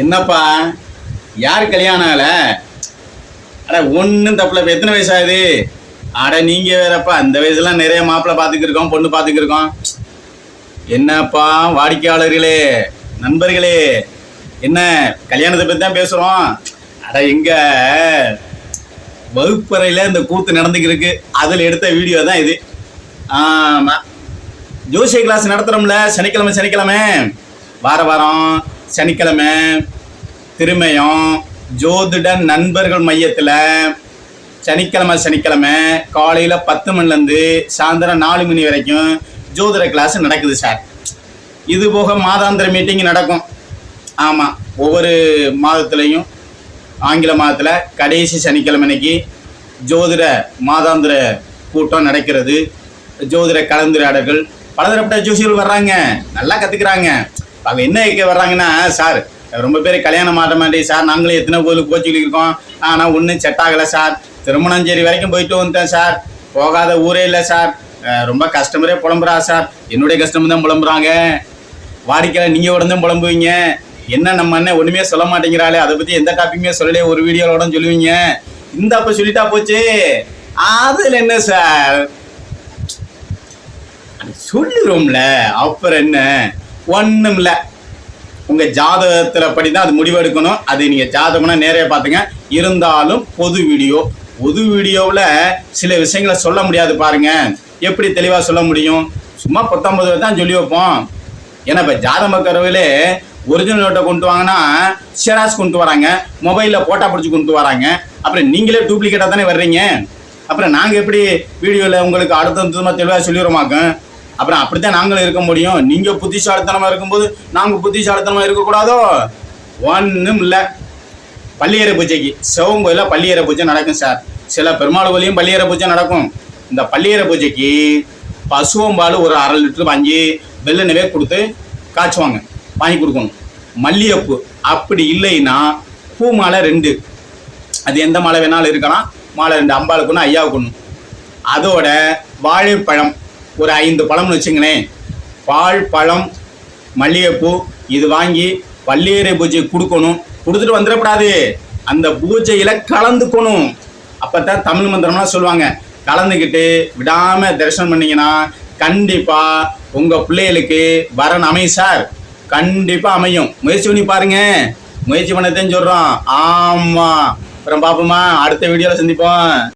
என்னப்பா? யார் கல்யாணம் ஆகல? அட ஒன்றும் தப்புல. இப்போ எத்தனை வயசாகுது? அட நீங்க வேறப்பா. அந்த வயசுலாம் நிறைய மாப்பிள்ளை பார்த்துக்கிருக்கோம் பொண்ணு பார்த்துக்கிருக்கோம். என்னப்பா வாடிக்கையாளர்களே நண்பர்களே என்ன கல்யாணத்தை பற்றி தான் பேசுகிறோம் அட எங்க வகுப்பறையில் இந்த கூத்து நடந்துக்கிருக்கு. அதில் எடுத்த வீடியோ தான் இது. ஆமாம் ஜோசிய கிளாஸ் நடத்துகிறோம்ல சனிக்கிழமை சனிக்கிழமை. வார வாரம். சனிக்கிழமை திருமயம் ஜோதிட நண்பர்கள் மையத்தில் சனிக்கிழமை சனிக்கிழமை காலையில் பத்து மணிலேருந்து சாயந்தரம் நாலு மணி வரைக்கும் ஜோதிட கிளாஸ் நடக்குது சார் இது போக மாதாந்திர மீட்டிங் நடக்கும். ஆமாம் ஒவ்வொரு மாதத்துலேயும் ஆங்கில மாதத்தில் கடைசி சனிக்கிழமை அன்னைக்கு ஜோதிட மாதாந்திர கூட்டம் நடக்கிறது. ஜோதிட கலந்துரையாடல்கள். பலதரப்பட்ட ஜோசியர்கள் வர்றாங்க. நல்லா கற்றுக்குறாங்க அவங்க என்ன கேட்க வர்றாங்கன்னா சார் ரொம்ப பேர் கல்யாணம் மாட்ட மாட்டேன் சார் நாங்களும் எத்தனை கோயிலுக்கு கோச்சிக்கிட்டு இருக்கோம் ஆனால் ஒன்றும் செட் ஆகலை சார். திருமணஞ்சேரி வரைக்கும் போயிட்டு வந்துட்டேன் சார். போகாத ஊரே இல்லை சார். ரொம்ப கஸ்டமரே புலம்புறா சார். என்னுடைய கஸ்டமர் தான் புலம்புறாங்க. வாடிக்கையில் நீங்கள் உடனே புலம்புவீங்க. என்ன நம்ம அண்ணன் ஒன்றுமே சொல்ல மாட்டேங்கிறாளே அதை பற்றி எந்த டாப்பிக்குமே சொல்லலையே ஒரு வீடியோவோட சொல்லுவீங்க. இந்த அப்போ சொல்லிட்டா போச்சு. அதில் என்ன சார்? அது அப்புறம் என்ன? ஒன்றும் இல்லை உங்கள் ஜாதகத்தில் படி தான் அது முடிவெடுக்கணும். அது நீங்கள் ஜாதகம்னா நேரே பார்த்துங்க. இருந்தாலும் பொது வீடியோ. பொது வீடியோவில் சில விஷயங்களை சொல்ல முடியாது பாருங்கள் எப்படி தெளிவாக சொல்ல முடியும்? சும்மா பத்தொன்பது தான் சொல்லி வைப்போம். ஏன்னா இப்போ ஜாதக கருவிலே ஒரிஜினல் நோட்டை கொண்டு வாங்கன்னா ஷெராஸ் கொண்டு வராங்க. மொபைலில் போட்டா பிடிச்சி கொண்டு வராங்க. அப்புறம் நீங்களே டூப்ளிகேட்டாக தானே வர்றீங்க? அப்புறம் நாங்கள் எப்படி வீடியோவில் உங்களுக்கு அடுத்த தெளிவாக சொல்லிடுறோமாக்கும்? அப்புறம் அப்படித்தான் நாங்களும் இருக்க முடியும். நீங்கள் புத்திசாலித்தனமாக இருக்கும்போது நாங்கள் புத்திசாலித்தனமாக இருக்கக்கூடாதோ? ஒன்றும் இல்லை. பள்ளியேற பூஜைக்கு. சிவன் கோயிலில் பள்ளியறை பூஜை நடக்கும் சார். சில பெருமாள் கோயிலையும் பள்ளியேற பூஜை நடக்கும். இந்த பள்ளியேற பூஜைக்கு பசுவம்பால் ஒரு அரை லிட்டர் வாங்கி வெள்ளனவே கொடுத்து காய்ச்சுவாங்க. வாங்கி கொடுக்கணும். மல்லிகைப்பூ அப்படி இல்லைன்னா பூ மாலை ரெண்டு. அது எந்த மாலை வேணாலும் இருக்கலாம். மாலை ரெண்டு. அம்பாளுக்குன்னு ஐயாவுக்குன்னு அதோட வாழைப்பழம் ஒரு ஐந்து பழம்னு வச்சுங்களேன். பால் பழம் மல்லிகைப்பூ இது வாங்கி பள்ளியறை பூஜை கொடுக்கணும். கொடுத்துட்டு வந்துடக்கூடாது. அந்த பூஜையில் கலந்துக்கணும். அப்போ தான் தமிழ் மந்திரம்லாம் சொல்லுவாங்க. கலந்துக்கிட்டு விடாமல் தரிசனம் பண்ணிங்கன்னா கண்டிப்பாக உங்கள் பிள்ளைகளுக்கு வரன் அமையும் சார். கண்டிப்பாக அமையும். முயற்சி பண்ணி பாருங்க. முயற்சி பண்ணதான் சொல்கிறோம் ஆமாம் அப்புறம் பார்ப்போமா அடுத்த வீடியோவில் சந்திப்போம்.